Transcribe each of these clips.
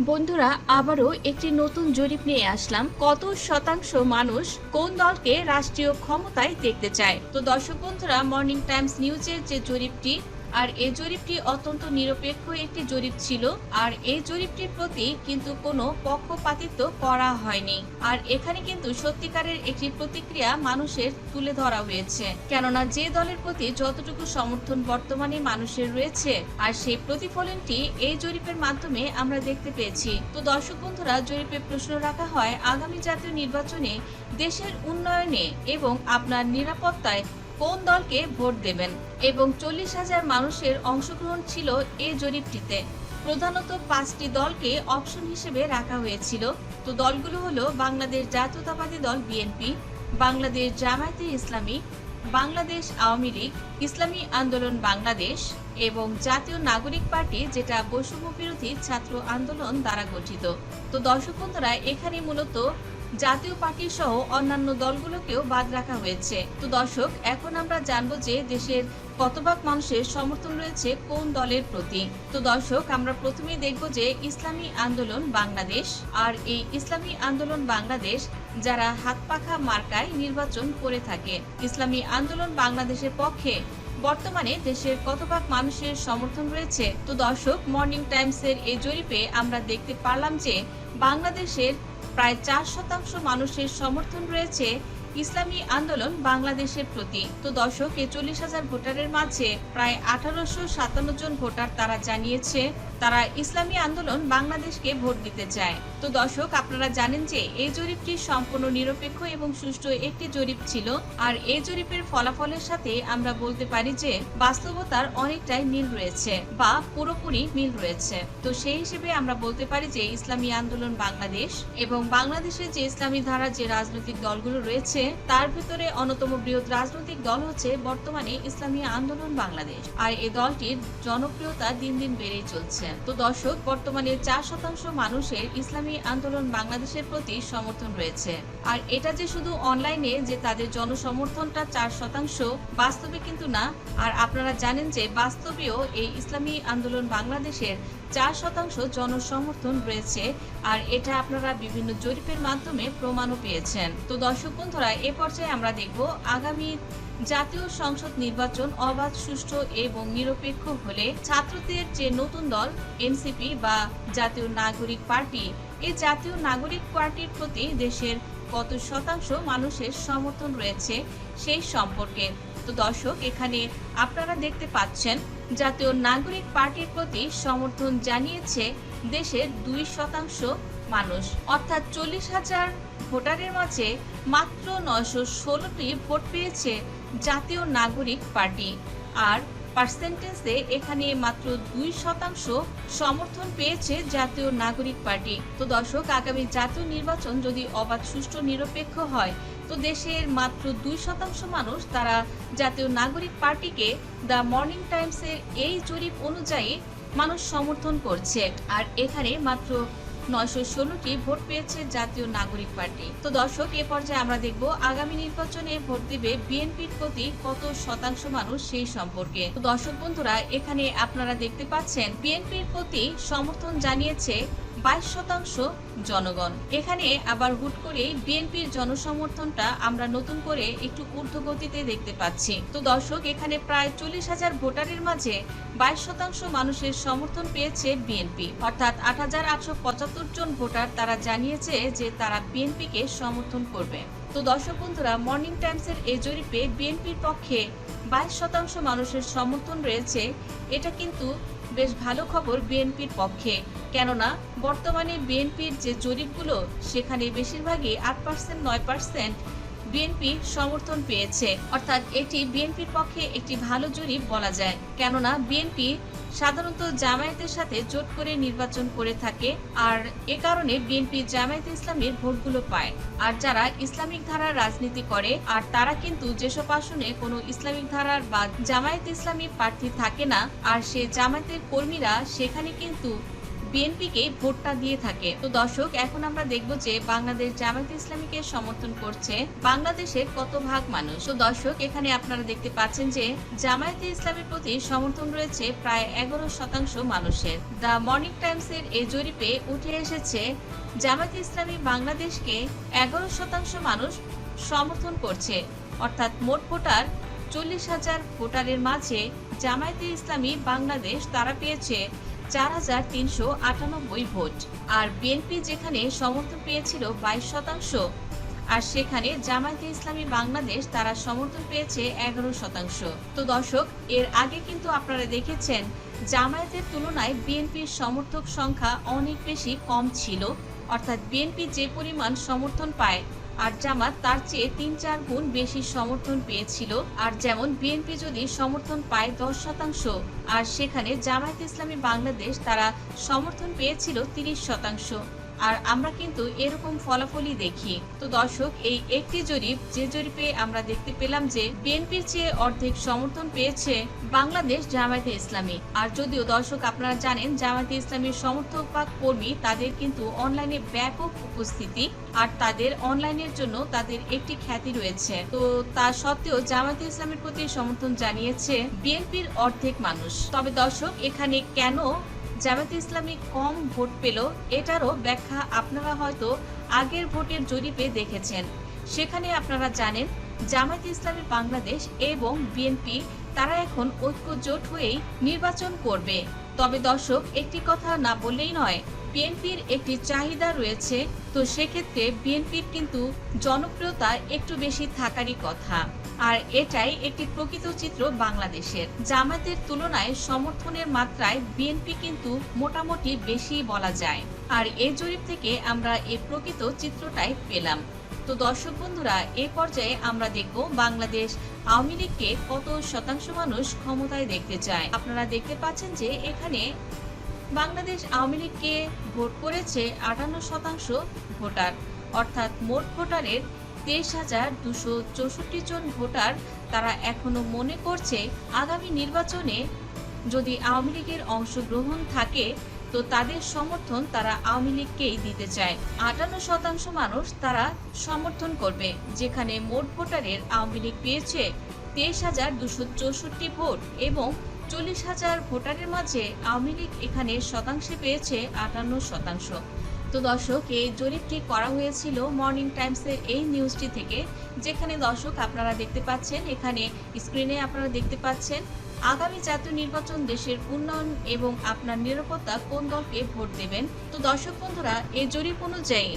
বন্ধুরা, আবারও একটি নতুন জরিপ নিয়ে আসলাম। কত শতাংশ মানুষ কোন দলকে রাষ্ট্রীয় ক্ষমতায় দেখতে চায়? তো দর্শক বন্ধুরা মর্নিং টাইমস নিউজের যে জরিপটি আর এই জরিপটি অত্যন্ত নিরপেক্ষ একটি জরিপ ছিল, আর এই জরিপটির প্রতি কিন্তু কোনো পক্ষপাতিত্ব করা হয়নি। আর এখানে কিন্তু সত্যিকারের একটি প্রতিক্রিয়া মানুষের তুলে ধরা হয়েছে। কেননা যে দলের প্রতি যতটুকু সমর্থন বর্তমানে মানুষের রয়েছে, আর সেই প্রতিফলনটি এই জরিপের মাধ্যমে আমরা দেখতে পেয়েছি। তো দর্শক বন্ধুরা, জরিপে প্রশ্ন রাখা হয়, আগামী জাতীয় নির্বাচনে দেশের উন্নয়নে এবং আপনার নিরাপত্তায় কোন দলকে ভোট দেবেন? এবং চল্লিশ হাজার মানুষের অংশগ্রহণ ছিল এই জরিপটিতে। প্রধানত পাঁচটি দলকে অপশন হিসেবে রাখা হয়েছিল। তো দলগুলো হলো বাংলাদেশ জাতীয়তাবাদী দল বিএনপি, বাংলাদেশ জামায়াতে ইসলামী, বাংলাদেশ আওয়ামী লীগ, ইসলামী আন্দোলন বাংলাদেশ এবং জাতীয় নাগরিক পার্টি, যেটা বৈষম্য বিরোধী ছাত্র আন্দোলন দ্বারা গঠিত। তো দর্শক বন্ধুরা এখানে মূলত জাতীয় পার্টি সহ অন্যান্য দলগুলোকেও বাদ রাখা হয়েছে। তো দর্শক, এখন আমরা জানব যে দেশের কতভাগ মানুষের সমর্থন রয়েছে কোন দলের প্রতি। তো দর্শক, আমরা প্রথমেই দেখব যে ইসলামী আন্দোলন বাংলাদেশ আর এই ইসলামী আন্দোলন বাংলাদেশ যারা হাত পাখা মার্কায় নির্বাচন করে থাকে, ইসলামী আন্দোলন বাংলাদেশের পক্ষে বর্তমানে দেশের কতভাগ মানুষের সমর্থন রয়েছে? তো দর্শক মর্নিং টাইমসের এই জরিপে আমরা দেখতে পারলাম যে বাংলাদেশের প্রায় চার শতাংশ মানুষের সমর্থন রয়েছে ইসলামী আন্দোলন বাংলাদেশের প্রতি। তো দর্শক, এই চল্লিশ হাজার ভোটারের মাঝে প্রায় আঠারোশো সাতান্ন জন ভোটার তারা জানিয়েছে তারা ইসলামী আন্দোলন বাংলাদেশকে ভোট দিতে চায়। তো দর্শক, আপনারা জানেন যে এই জরিপটি সম্পূর্ণ নিরপেক্ষ এবং সুষ্ঠু একটি জরিপ ছিল, আর এই জরিপের ফলাফলের সাথে আমরা বলতে পারি যে বাস্তবতার অনেকটাই মিল রয়েছে বা পুরোপুরি মিল রয়েছে। তো সেই হিসেবে আমরা বলতে পারি যে ইসলামী আন্দোলন বাংলাদেশ এবং বাংলাদেশের যে ইসলামী ধারা যে রাজনৈতিক দলগুলো রয়েছে, তার ভিতরে অন্যতম বৃহৎ রাজনৈতিক দল হচ্ছে বর্তমানে ইসলামী আন্দোলন বাংলাদেশ। আর এই দলটির জনপ্রিয়তা দিন দিন বেড়েই চলছে। তো দর্শক, বর্তমানে চার শতাংশ মানুষের ইসলামী আন্দোলন বাংলাদেশের প্রতি সমর্থন রয়েছে। আর এটা যে শুধু অনলাইনে যে তাদের জনসমর্থনটা চার শতাংশ বাস্তবে কিন্তু না, আর আপনারা জানেন যে বাস্তবেও এই ইসলামী আন্দোলন বাংলাদেশের চার শতাংশ জনসমর্থন রয়েছে, আর এটা আপনারা বিভিন্ন জরিপের মাধ্যমে প্রমাণও পেয়েছেন। তো দর্শক বন্ধুরা, এ পর্যায়ে আমরা দেখব আগামী জাতীয় সংসদ নির্বাচন অবাধ, সুষ্ঠু এবং নিরপেক্ষ হলে ছাত্রদের যে নতুন দল, এনসিপি বা জাতীয় নাগরিক পার্টি এই জাতীয় নাগরিক পার্টির প্রতি দেশের কত শতাংশ মানুষের সমর্থন রয়েছে সেই সম্পর্কে। তো দর্শক, এখানে আপনারা দেখতে পাচ্ছেন, জাতীয় নাগরিক পার্টির প্রতি সমর্থন জানিয়েছে দেশের দুই শতাংশ মানুষ। অর্থাৎ চল্লিশ হাজার ভোটারের মাঝে মাত্র নয়শো ষোলোটি ভোট পেয়েছে জাতীয় নাগরিক পার্টি। আর পার্সেন্টেজে এখানে মাত্র দুই শতাংশ সমর্থন পেয়েছে জাতীয় নাগরিক পার্টি। তো দর্শক, আগামী জাতীয় নির্বাচন যদি অবাধ, সুষ্ঠু, নিরপেক্ষ হয়, তো দেশের মাত্র দুই শতাংশ মানুষ তারা জাতীয় নাগরিক পার্টিকে দ্য মর্নিং টাইমসের এই জরিপ অনুযায়ী মানুষ সমর্থন করছে। আর এখানে মাত্র নয়শো ষোলোটি ভোট পেয়েছে জাতীয় নাগরিক পার্টি। তো দর্শক, এ পর্যায়ে আমরা দেখব আগামী নির্বাচনে ভোট দিবে বিএনপির প্রতি কত শতাংশ মানুষ সেই সম্পর্কে। তো দর্শক বন্ধুরা, এখানে আপনারা দেখতে পাচ্ছেন, বিএনপির প্রতি সমর্থন জানিয়েছে বাইশ শতাংশ জনগণ। এখানে আবার হুট করে বিএনপির জনসমর্থনটা আমরা নতুন করে একটু ঊর্ধ্বগতিতে দেখতে পাচ্ছি। তো দর্শক, এখানে প্রায় চল্লিশ হাজার ভোটারের মাঝে বাইশ শতাংশ মানুষের সমর্থন পেয়েছে বিএনপি। অর্থাৎ আট হাজার আটশো পঁচাত্তর জন ভোটার তারা জানিয়েছে যে তারা বিএনপিকে সমর্থন করবে। তো দর্শক বন্ধুরা, মর্নিং টাইমসের এই জরিপে বিএনপির পক্ষে বাইশ শতাংশ মানুষের সমর্থন রয়েছে। এটা কিন্তু বেশ ভালো খবর বিএনপির পক্ষে। কেননা, বর্তমানে বিএনপির যে জরিপগুলো, সেখানে বেশিরভাগই আট পার্সেন্ট নয় পার্সেন্ট বিএনপি সমর্থন পেয়েছে। অর্থাৎ এটি বিএনপির পক্ষে একটি ভালো জরিপ বলা যায়। কেননা বিএনপি সাধারণত জামায়াতের সাথে জোট করে নির্বাচন করে থাকে আর এ কারণে বিএনপি জামায়াতে ইসলামের ভোটগুলো পায়। আর যারা ইসলামিক ধারার রাজনীতি করে, আর তারা কিন্তু যেসব আসনে কোনো ইসলামিক ধারার বা জামায়াত ইসলামী প্রার্থী থাকে না, আর সে জামায়াতের কর্মীরা সেখানে কিন্তু বিএনপিকে ভোটটা দিয়ে থাকে। তো দর্শক, এখন আমরা দেখব যে বাংলাদেশ জামায়াত ইসলামীকে সমর্থন করছে বাংলাদেশের কত ভাগ মানুষ। তো দর্শক, এখানে আপনারা দেখতে পাচ্ছেন যে জামায়াতে ইসলামের প্রতি সমর্থন রয়েছে প্রায় এগারো শতাংশ মানুষের। দ্য মর্নিং টাইমস এর এই জরিপে উঠে এসেছে, জামায়াতে ইসলামী বাংলাদেশকে এগারো শতাংশ মানুষ সমর্থন করছে। অর্থাৎ মোট ভোটার চল্লিশ হাজার ভোটারের মাঝে জামায়াতে ইসলামী বাংলাদেশ তারা পেয়েছে চার হাজার তিনশো আটানব্বই ভোট। আর বিএনপি যেখানে সমর্থন পেয়েছিল বাইশ শতাংশ, আর সেখানে জামায়াতে ইসলামী বাংলাদেশ তারা সমর্থন পেয়েছে এগারো শতাংশ। তো দর্শক, এর আগে কিন্তু আপনারা দেখেছেন, জামায়াতের তুলনায় বিএনপির সমর্থক সংখ্যা অনেক বেশি কম ছিল। অর্থাৎ বিএনপি যে পরিমাণ সমর্থন পায় আর জামাত তার চেয়ে তিন চার গুণ বেশি সমর্থন পেয়েছিল। আর যেমন বিএনপি যদি সমর্থন পায় দশ শতাংশ, আর সেখানে জামায়াত ইসলামী বাংলাদেশ তারা সমর্থন পেয়েছিল তিরিশ শতাংশ। আর আমরা কিন্তু এরকম ফলাফলই দেখি। তো দর্শক, এই একটি জরিপ, যে জরিপে আমরা দেখতে পেলাম যে বিএনপির চেয়ে অর্ধেক সমর্থন পেয়েছে বাংলাদেশ জামায়াতে ইসলামী। আর যদিও দর্শক আপনারা জানেন, জামায়াতে ইসলামীর সমর্থক বা কর্মী তাদের কিন্তু অনলাইনে ব্যাপক উপস্থিতি আর তাদের অনলাইনের জন্য তাদের একটি খ্যাতি রয়েছে। তো তা সত্ত্বেও জামায়াতে ইসলামের প্রতি সমর্থন জানিয়েছে বিএনপির অর্ধেক মানুষ। তবে দর্শক, এখানে কেন জামায়াতে ইসলামী কম ভোট পেল, এটারও ব্যাখ্যা আপনারা হয়তো আগের ভোটের জরিপে দেখেছেন। সেখানে আপনারা জানেন, জামায়াতে ইসলামী বাংলাদেশ এবং বিএনপি, তারা এখন ঐক্য জোট হয়েই নির্বাচন করবে। তবে দর্শক, একটি কথা না বললেই নয়, বিএনপির একটি চাহিদা রয়েছে, তো সেক্ষেত্রে বিএনপির কিন্তু জনপ্রিয়তা একটু বেশি থাকারই কথা। আর এটাই একটি প্রকৃত চিত্র বাংলাদেশের। জামায়াতের তুলনায় সমর্থনের মাত্রায় বিএনপি কিন্তু মোটামুটি বেশি বলা যায়। আর এই জরিপ থেকে আমরা এই প্রকৃত চিত্রটাই পেলাম। তো দর্শক বন্ধুরা, এ পর্যায়ে আমরা দেখব বাংলাদেশ আওয়ামী লীগকে কত শতাংশ মানুষ ক্ষমতায় দেখতে চায়। আপনারা দেখতে পাচ্ছেন যে এখানে বাংলাদেশ আওয়ামী লীগকে ভোট করেছে আটান্ন শতাংশ ভোটার। অর্থাৎ মোট ভোটারের তেইশ হাজার দুশো চৌষট্টি জন ভোটার তারা এখনও মনে করছে আগামী নির্বাচনে যদি আওয়ামী লীগের অংশগ্রহণ থাকে, তো তাদের সমর্থন তারা আওয়ামী লীগকেই দিতে চায়। আটান্ন শতাংশ মানুষ তারা সমর্থন করবে। যেখানে মোট ভোটারের আওয়ামী লীগ পেয়েছে তেইশ হাজার দুশো চৌষট্টি ভোট এবং চল্লিশ হাজার ভোটারের মাঝে আওয়ামী লীগ এখানে শতাংশে পেয়েছে আটান্ন শতাংশ। তো দর্শক এই জরিপটি করা হয়েছিল মর্নিং টাইমসের এই নিউজটি থেকে? যেখানে দর্শক আপনারা দেখতে পাচ্ছেন, এখানে স্ক্রিনে আপনারা দেখতে পাচ্ছেন, আগামী জাতীয় নির্বাচন দেশের উন্নয়ন এবং আপনার নিরাপত্তা কোন দলকে ভোট দেবেন? তো দর্শক বন্ধুরা এই জরিপ অনুযায়ী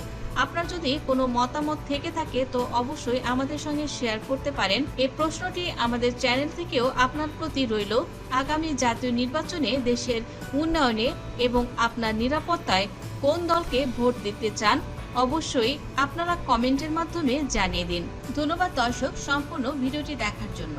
আপনার যদি কোনো মতামত থেকে থাকে, তো অবশ্যই আমাদের সঙ্গে শেয়ার করতে পারেন। এই প্রশ্নটি আমাদের চ্যানেল থেকেও আপনার প্রতি রইল। আগামী জাতীয় নির্বাচনে দেশের উন্নয়নে এবং আপনার নিরাপত্তায় কোন দলকে ভোট দিতে চান, অবশ্যই আপনারা কমেন্টের মাধ্যমে জানিয়ে দিন। ধন্যবাদ দর্শক, সম্পূর্ণ ভিডিওটি দেখার জন্য।